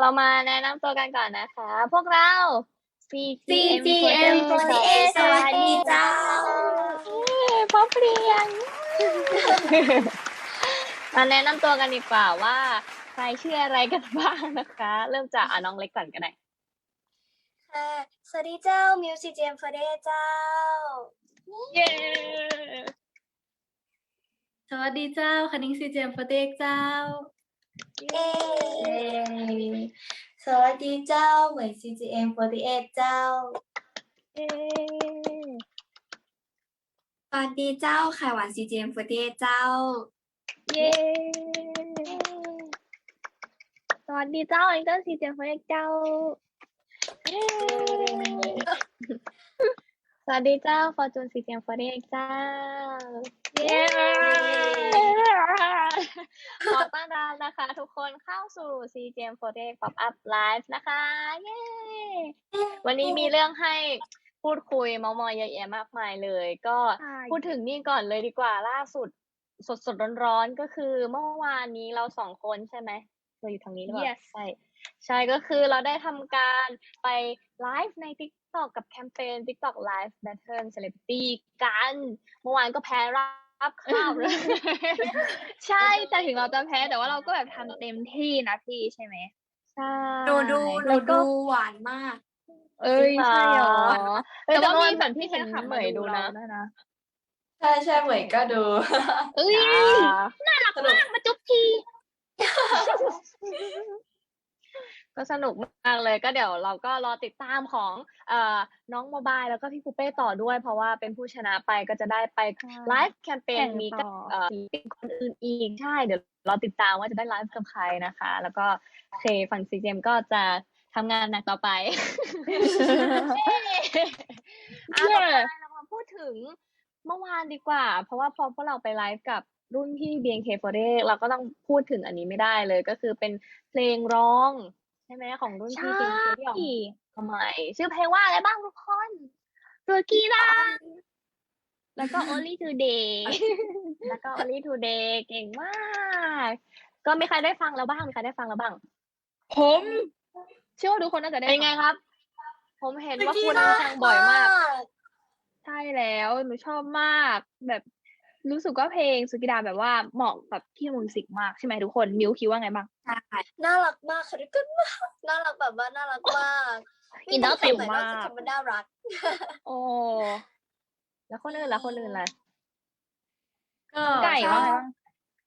เรามาแนะนำตัวกันก่อนนะคะ พวกเรา CGM 48 สวัสดีเจ้าพ่อเปลี่ยนมาแนะนำตัวกันดีกว่าว่า ใครชื่ออะไรกันบ้างนะคะ เริ่มจากอะน้องเล็กก่อนก็ได้ค่ะสวัสดีเจ้ามิวสิเจมเฟเดเจ้า เย้สวัสดีเจ้าคณิงซีเจมฟเด็กเจ้า เย้สวัสดีเจ้าเหมย CGM 48 เจ้า เย้สวัสดีเจ้าไข่หวาน CGM 48 เจ้า เย้สวัสดีเจ้าเอ็งเกิลซีเจมเฟเจ้าเย้ สวัสดีเจ้าฟอร์จูนซีเจมเฟเจ้า เย้ขอต้อนรับนะคะ ทุกคนเข้าสู่ CGM48 Pop Up Live นะคะ เย้ วันนี้มีเรื่องให้พูดคุยเมามอยเยอะแยะมากมายเลย ก็ใช่พูดถึงนี่ก่อนเลยดีกว่าล่าสุดสดสดร้อนร้อนๆก็คือเมื่อวานนี้เราสองคนใช่ไหม เราอยู่ทางนี้หรือเปล่า Yes ใช่ใช่ก็คือเราได้ทำการไปไลฟ์ใน TikTok กับแคมเปญ TikTok Live Battle Celebrity กันเมื่อวานก็แพ้รับข้าวเลยใช่แต่ถึงเราจะแพ้แต่ว่าเราก็แบบทำเต็มที่นะพี่ใช่ไหมใช่ดูดูแล้ดูวก็ดูหวานมาก เอ้ยใช่เหรอเอ้ยแต่ว่าว่ามีมีแบแบบบที่ที่เห็เห็นนขัขับบเหเหมมยยดูดูนะนะนะใช่ใช่เหมยก็ดูเอ้ยน่ารักมากมาจุ๊บที ก็สนุกมากเลยก็เดี๋ยวเราก็รอติดตามของเอ่อน้องโมบายแล้วก็พี่ปูเป้ต่อด้วย เพราะว่าเป็นผู้ชนะไปก็จะได้ไปไลฟ์แคมเปญแข่งนี้กับต่อเอ่อศิลปินคนอื่นอีกใช่เดี๋ยวเราติดตามว่าจะได้ไลฟ์กับใครนะคะ แล้วก็โอเคฝั่งซีเจมก็จะทำงานหนักต่อไปอะต่อไปเรามาพูดถึงเมื่อวานดีกว่า เพราะว่าพอพวกเราไปไลฟ์กับ รุ่นพี่ BNK48 เราก็ต้องพูดถึงอันนี้ไม่ได้เลย ก็คือเป็นเพลงร้อง ใช่ไหมของรุ่นพี่ BNK ที่ออกมาใหม่ชื่อเพลงว่าอะไรบ้างทุกคนตัวกีฬาแล้วก็ Only Today แล้วก็ Only Today เก่งมาก ก็มีใครได้ฟังแล้วบ้างมีใครได้ฟังแล้วบ้าง ผมเชื่อว่าทุกคนน่าจะได้เป็นไงฟัครับ ผมเห็นว่าคุณได้ฟังบ่อยมาก ใช่แล้วหนูชอบมาก แบบ รู้สึกว่าเพลงสุกิดาแบบว่าเหมาะกับพี่มิวสิกมากใช่ไหมทุกคนมิวคิดว่าไงบ้างน่ารักมากค่ะทุกคนมากน่ารักแบบว่าน่ารักมากอินเนอร์เต็มมากไรู้สึมันน่ารักโอ้แล้วคนอื่นล่ะคนอื่นล่ะก็ไก่ชอว่าบไงบ้าง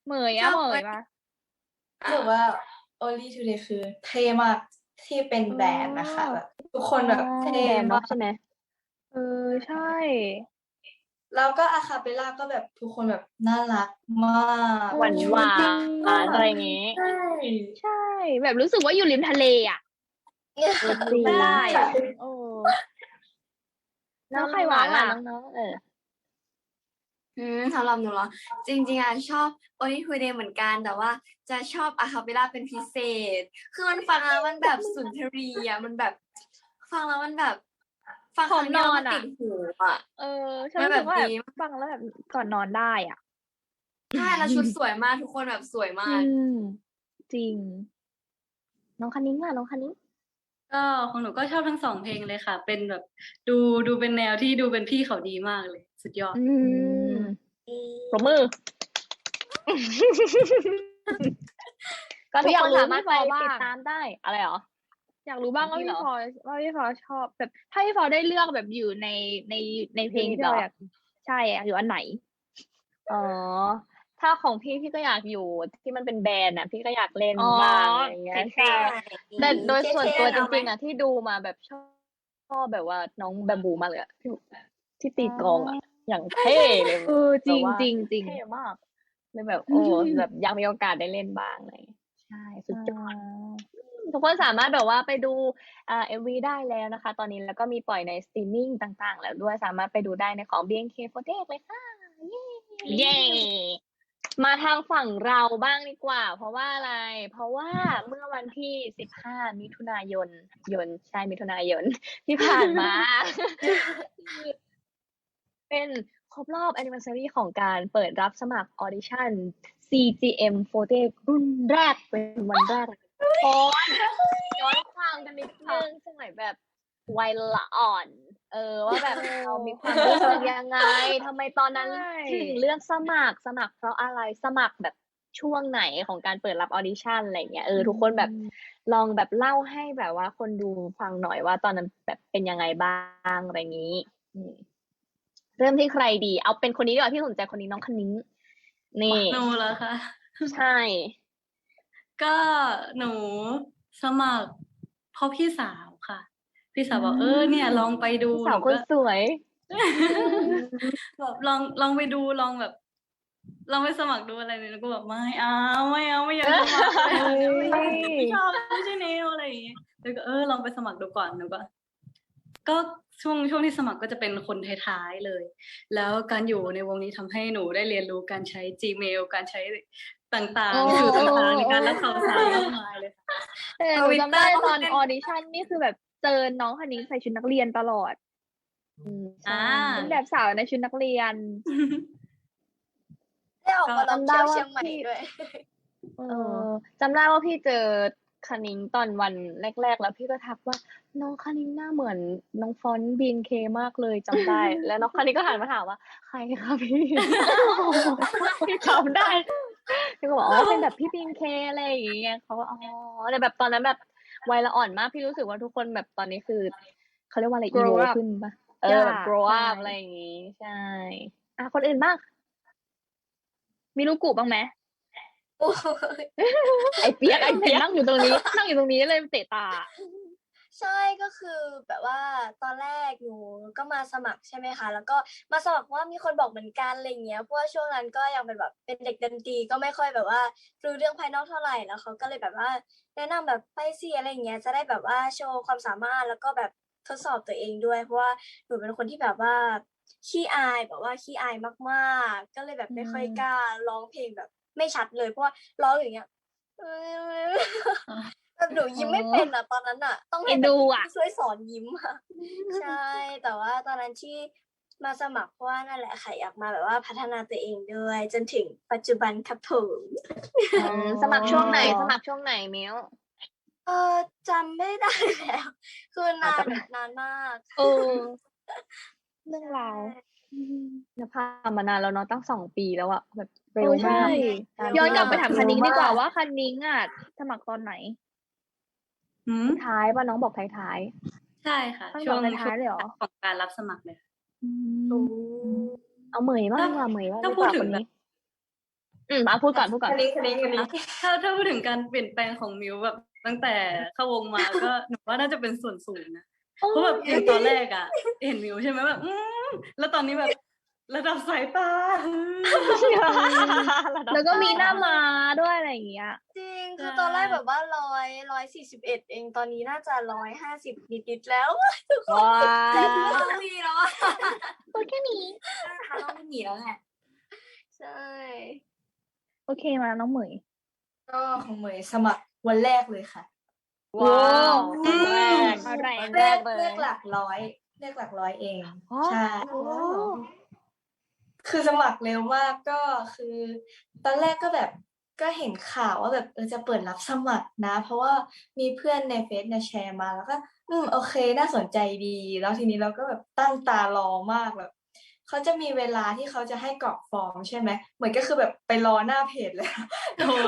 เหมยอะชอบเหมยปะรู้สึกว่า Only Today คือเท่มากที่เป็นแบรนด์นะคะแบบทุกคนแบบเท่แบรนด์เนมาอะกใช่ไหมเออใช่ แล้วก็อาคาเปลล่าก็แบบทุกคนแบบน่ารักมากหวานหวานอะไรอย่างงี้ ใช่ใช่ แบบรู้สึกว่าอยู่ริมทะเลอะจริงไม่ได้อะโอ้แล้วใครหวานล่ะน้องๆเอออืมสำหรับหนูเหรอ จริง ๆอะชอบ Only Today เหมือนกันแต่ว่า จะชอบอะคาเปล่าเป็นพิเศษ คือมันฟังแล้วมันแบบสุนทรีย์อะมันแบบ ฟังแล้วมันแบบ ฟังครั้งเดียวมันติดหูอะ เออฉันมันรู้สึกว่าแบบแบบดีฟังแล้วแบบก่อนนอนได้อะใช่แล้วชุดสวยมากทุกคนแบบสวยมากอืมจริง น้องคันนิ้งล่ะน้องคันนิ้งก็ของหนูก็ชอบทั้งสองเพลงเลยค่ะ เป็นแบบ ดูดูเป็นแนวที่ดูเป็นพี่เขาดีมากเลย สุดยอดอืมปรบมือ ก็ทุกอยากคนรู้สามารถไปพี่ปอว่าติดตามได้อะไรเหรอ อยากรู้บ้างว่านี่เหรพี่อฟอว่าพี่ฟอชอบแบบ ถ้าพี่ฟอได้เลือกแบบอยู่ในในในเพลงที่เราเหรออยากใช่อะอยู่อันไหนอ๋อถ้าของพี่พี่ก็อยากอยู่ที่มันเป็นแบรนด์อะ พี่ก็อยากเล่นอ๋อบ้างอะไรอย่างเงี้ยเท่ใช่แต่โดยส่วนตัวจเท่ๆริงๆอะที่ดูมาแบบชอบชอบแบบว่าน้องแบมบูมากเลยอะที่ที่ตีกลองอะ อย่างเท่เลยเออจริงแบบว่าจริงจริงเท่มากเลยแบบโอ้แบบอยากมีโอกาสได้เล่นบ้างอะไรอย่างเงี้ยใช่สุดยอด ทุกคนสามารถแบบว่าไปดูอ่าเอ็มวีได้แล้วนะคะ ตอนนี้แล้วก็มีปล่อยในสตรีมมิ่งต่างๆ แล้วด้วยสามารถไปดูได้ในของ BNK48 เลยค่ะ เย้มาทางฝั่งเราบ้างดีกว่า เพราะว่าอะไร เพราะว่าเมื่อวันที่ 15 มิถุนายน ยนใช่มิถุนายน ที่ผ่านมา เป็นครบรอบ anniversary ของการเปิดรับสมัคร audition CGM48 รุ่นแรกเป็นวันแรก โอ้ยย้อนความกันนิดนึงสมัยแบบวัยละอ่อน เออว่าแบบเรามีความรู้สึกยังไงทำไมตอนนั้นใช่ถึงเลือกสมัครสมัครเพราะอะไรสมัครแบบช่วงไหนของการเปิดรับออดิชั่นอะไรเงี้ยเออทุกคนแบบลองแบบเล่าให้แบบว่าคนดูฟังหน่อยว่าตอนนั้นแบบเป็นยังไงบ้างอะไรอย่างนี้อืมเริ่มที่ใครดี เอาเป็นคนนี้ดีกว่าพี่สนใจคนนี้น้องคณิ้งนี่หนูเหรอคะใช่ ก็หนูสมัครเพราะพี่สาวค่ะ พี่สาวบอกเออเนี่ย ลองไปดูพี่สาวหคนก็สวยแบบลองลองไปดูลองแบบลองไปสมัครดูอะไรเนี่ยหนูก็แบบไม่เอาไม่เอาไม่อยากสมัครเลยไม่ไม่ชอบไม่ใช่แนวอะไรอย่างเงี้ยแล้วก็เออลองไปสมัครดูก่อนหนูก็ ก็ช่วงช่วงที่สมัครก็จะเป็นคนท้ายๆเลย แล้วการอยู่ในวงนี้ทำให้หนูได้เรียนรู้การใช้ Gmail การใช้ต่างโอ้ๆสื่อต่างๆในการรับข่าวสารมากมายเลยค่ะแต่หนูจำได้ตอนออดิชั่นนี่คือแบบเจอน้องคนนี้ใส่ชุดนักเรียนตลอดอืมอ่าเป็นแบบสาวในชุดนักเรียนได้ออกมาลองจำได้เที่ยวว่าเชียงใหม่พี่ด้วยเออจำได้ว่าพี่เจอ คณิงตอนวันแรก ๆ แล้วพี่ก็ทักว่า น้องคณิงหน้าเหมือนน้องฟอนต์บีนเคมากเลยจำได้ แล้วน้องคณิงก็หันมาถามว่า ใครคะพี่ พี่จำได้พี่ก็บอกอ๋อเป็นแบบพี่บีนเคอะไรอย่างเงี้ยเขาก็อ๋อแต่แบบตอนนั้นแบบวัยละอ่อนมากพี่รู้สึกว่าทุกคนแบบตอนนี้คือเขาเรียกว่าอะไรอี Grow โว up ขึ้นปะเออแบบ grow up อะไรอย่างงี้ ใช่ อะคนอื่นบ้างมีลูกกูบ้างไหม ไอเปียกไอเห็เปีนยกนั่งอยู่ตรงนี้ นั่งอยู่ตรงนี้เลยเตะตา ใช่ก็คือแบบว่าตอนแรกหนูก็มาสมัครใช่ไหมคะ แล้วก็มาสมัครเพราะว่ามีคนบอกเหมือนกันอะไรเงี้ยเพราะว่าช่วงนั้นก็ยังเป็นแบบเป็นเด็กดนตรีก็ไม่ค่อยแบบว่ารู้เรื่องภายนอกเท่าไหร่แล้วเขาก็เลยแบบว่าแนะนำแบบไปสิอะไรเงี้ยจะได้แบบว่าโชว์ความสามารถแล้วก็แบบทดสอบตัวเองด้วยเพราะว่าหนูเป็นคนที่แบบว่าขี้อายแบบว่าขี้อายมากๆ ก็เลยแบบไม่ค่อยอืมกล้าร้องเพลงแบบ ไม่ชัดเลยเพราะว่าร้องอย่างเงี้ยแบบหนูยิ้มไม่เป็นอะ ตอนนั้นอะ ต้องให้เอ็นแบบดูพี่อะช่วยสอนยิ้มอะใช่แต่ว่าตอนนั้นที่มาสมัครเพราะว่านั่นแหละค่ะอยากมาแบบว่าพัฒนาตัวเองด้วย จนถึงปัจจุบันครับผมอืมสมัครช่วงไหน สมัครช่วงไหนมิ้วเออจำไม่ได้แล้ว คือนานจำไม่นานมาก เออเรื่องราวนภามานานแล้วเนาะตั้งสองปีแล้วอะแบบเอเร็วอใช่ มากย้อนกลับไปถามคันนิ้งดีกว่าเร็มว่าคันนิ้งอะสมัครตอนไหน หืมท้ายป่ะน้องบอกท้ายท้ายใช่ค่ะตั้งช่วงแต่ท้ายๆเลยเหรอของการรับสมัครเลย อืมๆเอาเหมยบ้างว่าเหมยบ้างถ้าดีกพูดว่าถึคงนนี้อืมเอาพูดก่อนพูดก่อน คนนี้คนนี้คนนี้ ถ้าถ้าพูดถึงการเปลี่ยนแปลงของมิวแบบตั้งแต่เข้าวงมาก็ หนูว่าน่าจะเป็นส่วนสูงนะ เพราะแบบอย่างตอนแรกอะเห็นมิวใช่ไหมแบบอืมแล้วตอนนี้แบบระดับสายตา แล้วก็มีหน้ามาด้วยอะไรอย่างเงี้ย จริง คือใช่ตอนแรกแบบว่าร้อยร้อยสี่สิบเอ็ดเอง ตอนนี้น่าจะร้อยห้าสิบนิดๆแล้วว้าต้องมีแล้วอะตัวแค่นี้ต้องมีแล้วแหละ ใช่ โอเคมาน้องเหมย ก็ของเหมยสมัครวันแรกเลยค่ะ ว้าวอืม แรกอะไรแรเลกขเลยเลขหลักร้อย เลขหลักร้อยเอง อ๋อ ใช่ คือสมัครเร็วมากก็คือ ตอนแรกก็แบบก็เห็นข่าวว่าแบบเออจะเปิดรับสมัครนะ เพราะว่ามีเพื่อนในเฟซเนี่ยแชร์มาแล้วก็ อืมโอเค น่าสนใจดี แล้วทีนี้เราก็แบบตั้งตารอมากแบบ เขาจะมีเวลาที่เขาจะให้กรอกฟอร์มใช่ไหมเหมือนก็คือแบบไปรอหน้าเพจเลยโอ้โห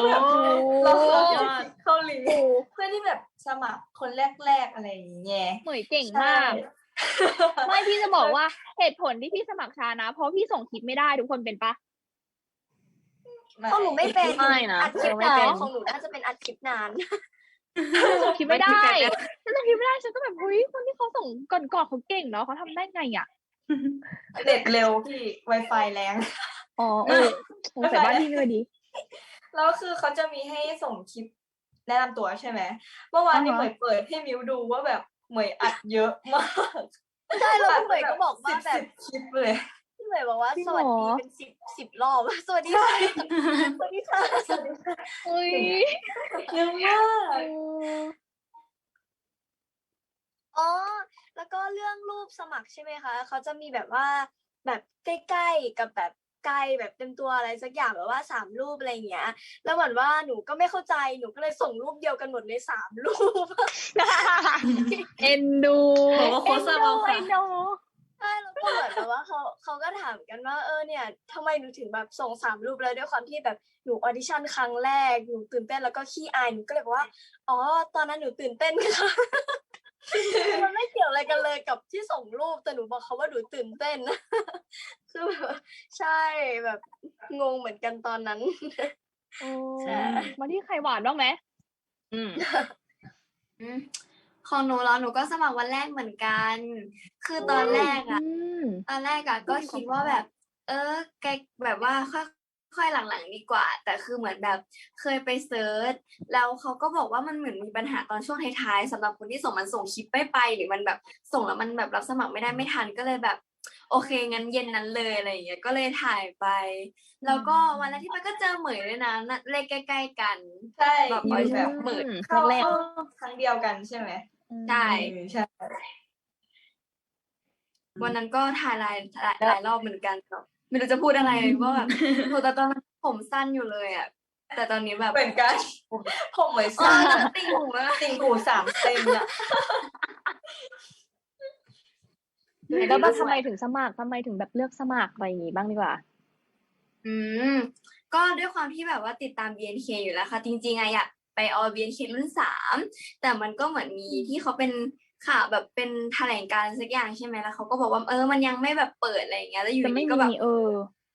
เราสุดยอดเข้าลิงก์เพื่อที่แบบสมัครคนแรกๆอะไรอย่างเงี้ยเหมยเก่งมากไม่พี่จะบอกว่าเหตุผลที่พี่สมัครช้านะ เพราะพี่ส่งคลิปไม่ได้ทุกคนเป็นปะของหนูไม่เป็นไม่นะอัดคลิปเออไม่นาเป็นนของหนูน่าจะเป็นอัดคลิปนานส่งคลิปไม่ได้ฉันส่งคลิปไม่ได้ฉันก็แบบเฮ้ยคนที่เขาส่งก่อนก่อนๆเขาเก่งเนาะเขาทำได้ไงอะ เน็ตเร็วพี่ Wi-Fi แรง อ๋อเออสงสัยบ้านพี่ไม่ค่อยดีแล้วคือเขาจะมีให้ส่งคลิปแนะนำตัวใช่ไหมเมื่อวานนี้อ่าเหมฮะยเปิดให้มิวดูว่าแบบเหมยอัดเยอะมากใช่แล้วพี่เหมยก็บอกว่าสิบแบบสิบคลิปเลยพี่เหมยบอกว่าจริงสเหรอวัสดีเป็นสิบสิบรอบสวัสดีค่ะสวัสดีค่ะสวัสดีค่ะเฮ้ยเยอะมาก อ๋อ แล้วก็เรื่องรูปสมัครใช่ไหมคะเขาจะมีแบบว่าแบบใกล้ๆกับแบบไกลแบบเต็มตัวอะไรสักอย่างแบบว่าสามรูปอะไรอย่างเงี้ย แล้วเหมือนว่าหนูก็ไม่เข้าใจหนูก็เลยส่งรูปเดียวกันหมดเลยสามรูปเอ็นดูบอกว่าโค้ชเอาค่ะเอ็นดูใช่แล้วก็เหมือนแบบว่าเขาเขาก็ถามกันว่าเออเนี่ยทำไมหนูถึงแบบส่งสามรูปเลยด้วยความที่แบบหนูออดิชั่นครั้งแรกหนูตื่นเต้นแล้วก็ขี้อายหนูก็เลยบอกว่าอ๋อตอนนั้นหนูตื่นเต้นค่ะ มันไม่เกี่ยวอะไรกันเลยกับที่ส่งรูปแต่หนูบอกเขาว่าหนูตื่นเต้นคือแบบใช่แบบงงเหมือนกันตอนนั้นโอ้ใช่มาที่ไข่หวานบ้างไหมอืมอืมของหนูแล้วหนูก็สมัครวันแรกเหมือนกัน คือตอนแรกอะอืมตอนแรกอะก็คิดว่าแบบ เออแกแบบว่า ค่อยค่อยหลังๆดีกว่า แต่คือเหมือนแบบเคยไปเซิร์ชแล้วเขาก็บอกว่ามันเหมือนมีปัญหาตอนช่วงท้ายๆสำหรับคนที่ส่งมันส่งคลิปไม่ไป หรือมันแบบส่งแล้วมันแบบรับสมัครไม่ได้ไม่ทันก็เลยแบบ โอเคงั้นเย็นนั้นเลยอะไรอย่างเงี้ยก็เลยถ่ายไป แล้วก็วันแรกที่ไปก็เจอเหมยด้วยนะน่ะเลขใกล้ๆกันใช่แบบอยู่แบบหมื่นเข้าแรกเข้าครั้งเดียวกันใช่ไหมใช่เออใช่วันนั้นก็ถ่ายหลายหลายหลายรอบเหมือนกันแบบ ไม่รู้จะพูดอะไรว่าแบบโหแต่ตอนนั้นผมสั้นอยู่เลยอะแต่ตอนนี้แบบเหมือนกัน ผมเหมือนสั้สั้นนติ่งหูมากติ่งหูสามเซนอะแล้วว่าทำไมถึงสมัครทำไมถึงแบบเลือกสมัครอะไรอย่างงี้บ้างดีกว่า อืม ก็ด้วยความที่แบบว่าติดตาม BNK อยู่แล้วค่ะ จริงๆอะอยากไปออ BNK รุ่นสามแต่มันก็เหมือนมีที่เขาเป็น ข่าวแบบเป็นแถลงการณ์สักอย่างใช่ไหมแล้วเขาก็บอกว่าเออมันยังไม่แบบเปิดอะไรอย่างเงี้ยแล้วอยู่จะไม่ดีก็มีแบบเออ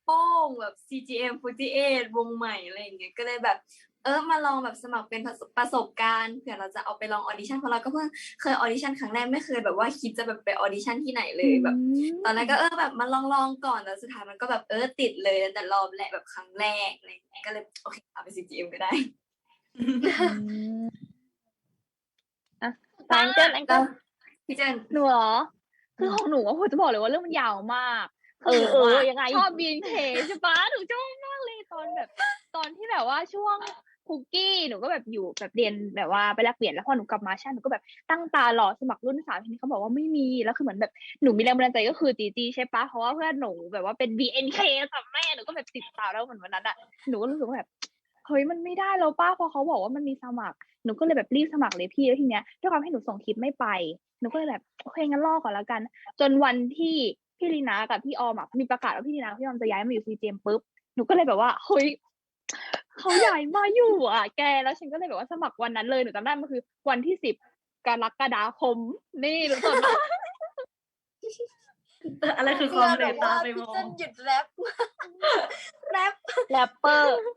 โป้งแบบ CGM 48วงใหม่อะไรอย่างเงี้ยก็เลยแบบ เออมาลองแบบสมัครเป็นประสบประสบการณ์เผื่อเราจะเอาไปลองออดิชั่นเพราะเราก็เพิ่งเคยออดิชั่นครั้งแรกไม่เคยแบบว่าคิดจะแบบไปออดิชั่นที่ไหนเลยแบบ ตอนแรกก็เออแบบมาลองลองๆก่อนแต่สุดท้ายมันก็แบบเออติดเลยตั้งแต่รอบแรกแบบครั้งแรกอะไรอย่างเงี้ยก็เลยโอเคเอาไป CGM ก็ได้อะ แองเจิลแองเจิลพี่เจนหนูเหรอคือของหนูอะผมจะบอกเลยว่าเรื่องมันยาวมากเออเออยังไงชอบบีนเคใช่ปะหนูชอบมากเลยตอนแบบ ตอนที่แบบว่าช่วงคุกกี้หนูก็แบบอยู่แบบเรียนแบบว่าไปแลกเปลี่ยนแล้วพอหนูกลับมาใช่หนูก็แบบตั้งตารอสมัครรุ่นสามทีนี้เขาบอกว่าไม่มีแล้วคือเหมือนแบบหนูมีแรงบันดาลใจก็คือจีจีใช่ปะเพราะว่าเพื่อนหนูแบบว่าเป็น BNK กับแม่หนูก็แบบติดตามแล้วเหมือนวันนั้นอะหนูก็รู้สึกว่าแบบ เฮ้ยมันไม่ได้แล้วป้าพอเขาบอกว่ามันมีสมัครหนูก็เลยแบบรีบสมัครเลยพี่แล้วทีเนี้ยด้วยความให้หนูส่งคลิปไม่ไปหนูก็เลยแบบโอเคงั้นรอก่อนแล้วกัน จนวันที่พี่ลีนากับพี่ออมอะมีประกาศว่าพี่ลีนากับพี่ออมจะย้ายมาอยู่ซีเจมปุ๊บหนูก็เลยแบบว่าเฮ้ยเขาย้ายมาอยู่อะ แกแล้วฉันก็เลยแบบว่าสมัครวันนั้นเลยหนูจำได้มันคือ วันที่สิบกรกฎาคม นี่หนูจำได้อะไรคือความเหลตตาไปมพี่อเจงนหยุดแรปแรปแรปเปอร์ไม่เวลามัน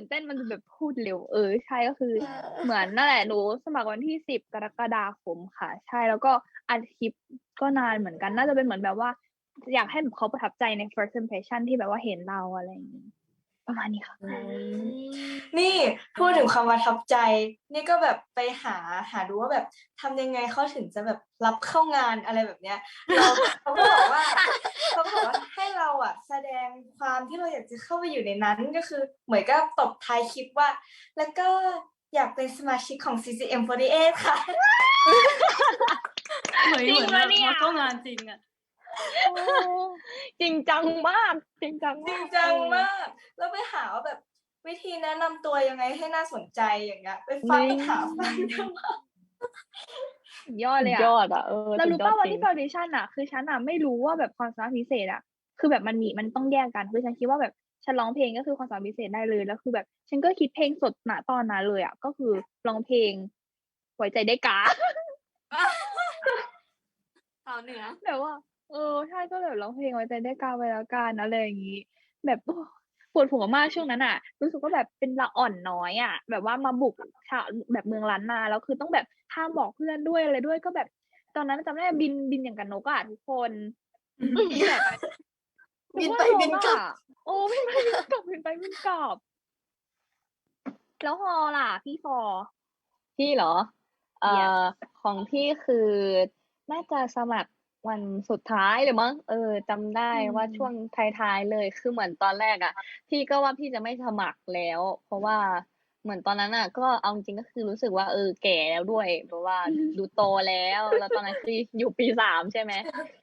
ตื่นเต้นมันจะแบบพูดเร็วเออใช่ก็คือ เหมือนนั่นแหละหนูสมัครวันที่สิบกรกฎาคมค่ะ ใช่แล้วก็อัดคลิปก็นานเหมือนกัน น่าจะเป็นเหมือนแบบว่า อยากให้แบบเขาประทับใจใน first impression ที่แบบว่าเห็นเราอะไรอย่างนี้ ประมาณนี้ค่ะ นี่พูดถึงความประทับใจ นี่ก็แบบไปหาหาดูว่าแบบทำยังไงเขาถึงจะแบบรับเข้างานอะไรแบบเนี้ยเราเขาก็บอกว่าเขาก็บอกว่าให้เราอะ แสดงความที่เราอยากจะเข้าไปอยู่ในนั้นก็คือ เหมือนกับตบท้ายคลิปว่า แล้วก็อยากเป็นสมาชิกของ CCM48 ค่ะเหมือนจริเหงมือนปะแบบเนี่ยมาเข้างานจริงอะโอ้ จริงจังมาก จริงจังจริมางกจังมาก แล้วไปหาว่าแบบวิธีแนะนำตัวยังไงให้น่าสนใจอย่างเงี้ยไปฟังหาฟังดูสุดยอดเลยยอะอดอะเออแล้วรู้สุดยอป่าดวันจริที่งฟ u วเดชั่นอะคือฉันอะไม่รู้ว่าแบบความสามารถพิเศษอะคือแบบมันมีมันต้องแยกกันคือฉันคิดว่าแบบฉันร้องเพลงก็คือความสามารถพิเศษได้เลยแล้วคือแบบ ฉันก็คิดเพลงสดณตอนนั้นเลยอะก็คือร้องเพลงหัวใจได้กาสาวเหนือแบบว่า เออใช่ก็แบบร้องเพลงไว้ใจได้กาไว้แล้วกันอะไรอย่างนี้ แบบโอ้ปวดหัวมากช่วงนั้นอะ รู้สึกว่าแบบเป็นละอ่อนน้อยอะ แบบว่ามาบุกชาวแบบเมืองล้านนาแล้วคือต้องแบบห้ามบอกเพื่อนด้วยอะไรด้วยก็แบบ ตอนนั้นจำได้บินบินอย่างกับนกอะทุกคนแบบบินไปบินกลับอะโอ้บินไปบินกลับบินไปบินกลับแล้วฮอล่ะ พี่ฟอพี่เหรอเอ่ Yes อของพี่คือน่าจะสมัคร วันสุดท้ายเลยมั้ง เออจำได้ว่าช่วงท้าย ๆ เลย คือเหมือนตอนแรกอะพี่ก็ว่าพี่จะไม่สมัครแล้ว เพราะว่าเหมือนตอนนั้นอะ ก็เอาจริง ๆ ก็คือรู้สึกว่า เออ แก่แล้วด้วยเพราะว่าดูโตแล้ว แล้วตอนนั้นคืออยู่ปีสามใช่ไหม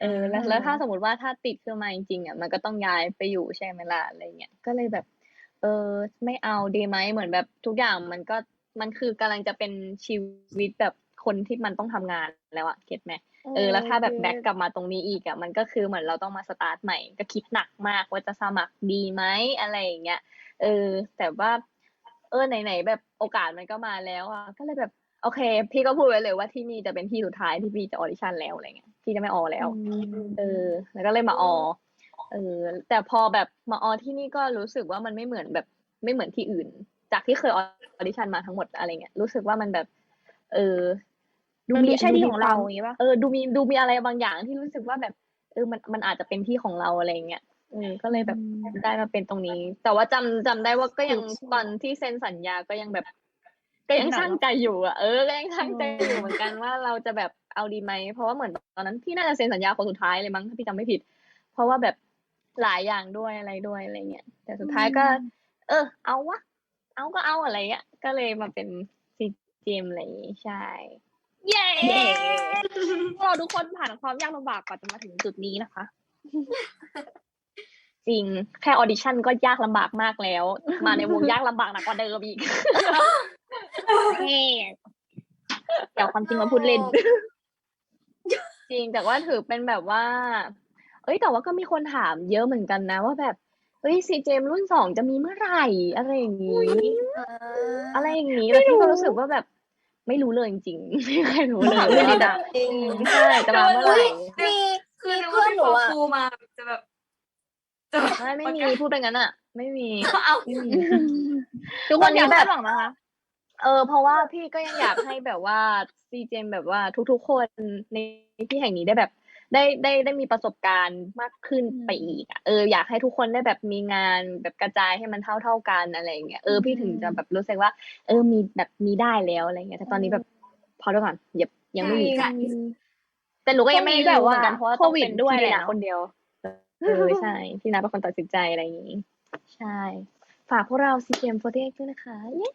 เออแล้ว แล้วถ้าสมมติว่า ถ้าติดขึ้นมาจริง ๆอะมันก็ต้องย้ายไปอยู่ ใช่ไหมล่ะ อะไรเงี้ย ก็เลยแบบ เออ ไม่เอาดีไหม เหมือนแบบทุกอย่างมันก็ มันคือกำลังจะเป็นชีวิตแบบคนที่มันต้องทำงานแล้วอะ เก็ตไหม เออแล้วถ้าแบบแบ็กกลับมาตรงนี้อีกอะมันก็คือเหมือนเราต้องมาสตาร์ทใหม่ก็คิดหนักมากว่าจะสมัครดีไหมอะไรอย่างเงี้ยเออ แต่ว่า เออไหนๆแบบโอกาสมันก็มาแล้วอะก็เลยแบบโอเค พี่ก็พูดไว้เลยว่าที่นี่จะเป็นที่สุดท้ายที่พี่จะออดิชั่นแล้วอะไรเงี้ยพี่จะไม่ออแล้วเออ แล้วก็เลยมาออเออ แต่พอแบบมาออที่นี่ก็รู้สึกว่ามันไม่เหมือนแบบไม่เหมือนที่อื่น จากที่เคยออดิชั่นมาทั้งหมดอะไรเงี้ยรู้สึกว่ามันแบบ เออ มันไม่ใช่ที่ดูของเราควมอย่างงี้ปะเออดูมีดูมีอะไรบางอย่างที่รู้สึกว่าแบบเออมันมันอาจจะเป็นที่ของเราอะไรเงี้ยเออก็เลยแบบได้มาเป็นตรงนี้ แต่ว่าจำจำได้ว่าก็ยังตอนที่เซ็นสัญญาก็ยังแบบ ก็ยังช่างใจอยู่อะเออก็ยังช่างใจอยู่เหมือนกันว่าเราจะแบบเอาดีไหมเพราะว่าเหมือนตอนนั้นพี่น่าจะเซ็นสัญญาคนสุดท้ายเลยมั้งถ้าพี่จำไม่ผิด เพราะว่าแบบหลายอย่างด้วยอะไรด้วยอะไรเงี้ยแต่สุดท้ายก็ เออ เอาวะเอาก็เอาอะไรเงี้ยก็เลยมาเป็นซีเจมอะไรอย่างงี้ใช่ เย้พวกเราทุกคนผ่านความยากลำบากกว่าจะมาถึงจุดนี้นะคะ จริงแค่ออดิชั่นก็ยากลำบากมากแล้ว มาในวงยากลำบากหนักกว่าเดิมอีกเฮ้เดี๋ยวความจริงมาพูดเล่น จริงแต่ว่าถือเป็นแบบว่า เอ้ยแต่ว่าก็มีคนถามเยอะเหมือนกันนะ ว่าแบบเฮ้ยซีเจมรุ่นสองจะมีเมื่อไหร่ อะไรอย่างนี้ อะไรอย่างนี้แล้วพี่ก็รู้สึกว่าแบบ ไม่รู้เลยจริงๆไม่เคยรู้เลยว่าแบบจริงใช่จะมาเมื่อไหร่มีคือมีนึกเพื่ว่าอนหนูพี่อะครูมาจะแบบจะแบบไม่ไม่มีพูดเป็นงั้นอะไม่มีเอาทุกคนอยากคาดหวังนะคะเออเพราะว่าพี่ก็ยังอยากให้แบบว่าซีเจมแบบว่าทุกๆคนในที่แห่งนี้ได้แบบ ได้ได้ได้มีประสบการณ์มากขึ้นไปอีกอะเอออยากให้ทุกคนได้แบบมีงานแบบกระจายให้มันเท่าเท่าๆกันอะไรอย่างเงี้ยเออพี่ถึงจะแบบรู้สึกว่า เออมีแบบมีได้แล้วอะไรเงี้ยแต่ตอนนี้แบบพอด้วยก่อนอย่ายังไม่มีใช่แต่หนูก็ยังไม่ช่วงนี้แบบรู้เหมือนกันว่าเพราะว่าโควิดต้องเป็นด้วยพี่แหละนะคนเดียวเออใช่พี่นาเป็นคนตัดสินใจอะไรอย่างงี้ใช่ ฝากพวกเราซีเจมโฟเทด้วยนะคะเย้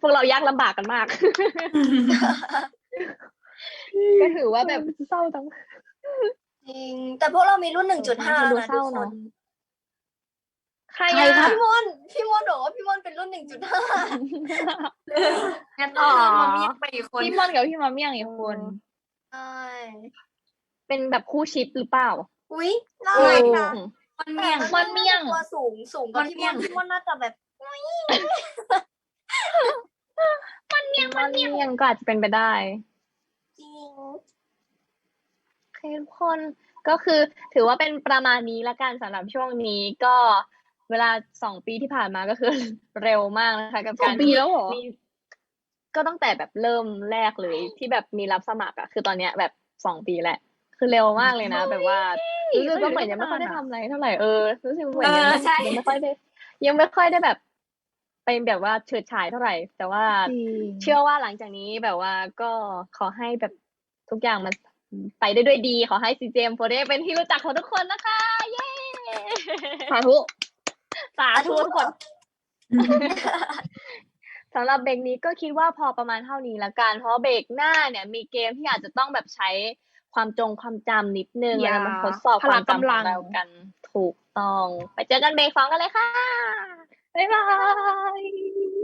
พวกเรายากลำบากกันมาก ก็ถือว่าแบบเศร้าจังจริง แต่พวกเรามีรุ่นหนึ่งจุดห้าดูนะเศทุร้ากคเนอะนใครใครอะคะพี่มอนพี่มอนบอกว่าพี่มอนเป็นรุ่นหนึ่งจุดห้างั้นต้องเพิ่มมามีไปอีกคนพี่มอนกับพี่มาเมี่ยงอีกคนใช่เป็นแบบคู่ชิปหรือเปล่า อุ้ยน่าอืรักมนะมันเมี่ยงมันเมี่ยงตัวสูงสูงกว่าพี่มอนพี่มอนน่าจะแบบมันเมียงมันเมียงก็อาจจะเป็นไปได้ จริงโอเคทุกคนก็คือถือว่าเป็นประมาณนี้ละกันสำหรับช่วงนี้ก็เวลาสองปีที่ผ่านมาก็คือเร็วมากนะคะ กับสอการงปีแล้วเหรอมีก็ตั้งแต่แบบเริ่มแรกเลยที่แบบมีรับสมัครอะคือตอนเนี้ยแบบสองปีแหละคือเร็วมากเลยนะ แบบว่ารู้สึกว่าเหมือนยังไม่ค่อยได้ทำอะไรเท่าไหร่เออรู้สึกเหมือนยังเออไม่ใช่ยังไม่ค่อยได้ยังไม่ค่อยได้แบบ ไปแบบว่าเฉิดฉายเท่าไหร่ แต่ว่าเชื่อว่าหลังจากนี้แบบว่าก็ขอให้แบบทุกอย่างมันไปได้ด้วยดี ขอให้ซีเจมโฟเดเป็นที่รู้จักของทุกคนนะคะ เย้สาธุสาธุทุกคนสำหรับเบรกนี้ก็คิดว่าพอประมาณเท่านี้ละกัน เพราะเบรกหน้าเนี่ย มีเกมที่อาจจะต้องแบบใช้ความจงความจำนิดนึงอย่าแล้วมาทดสอบพคละวามจำขกำลัองงเรากัน ถูกต้อง ไปเจอกันเบรกสองกันเลยค่ะ บ๊ายบาย